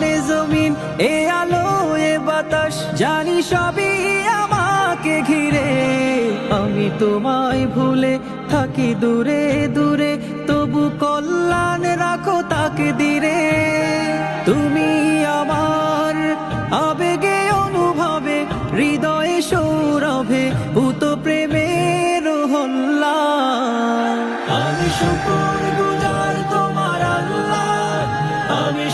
আসমানে জমিন, এ আলো এ বাতাস, জানি সবই আমাকে ঘিরে। আমি তোমায় ভুলে থাকি দূরে দূরে, তবু কল্যাণ রাখো তাকে দিরে তুমি আমার আবেগে, অনুভবে, হৃদয়ে সৌরভে, ভূত প্রেমের হল্লা। আমি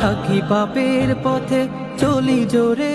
থাকি পাপের পথে চলি জোরে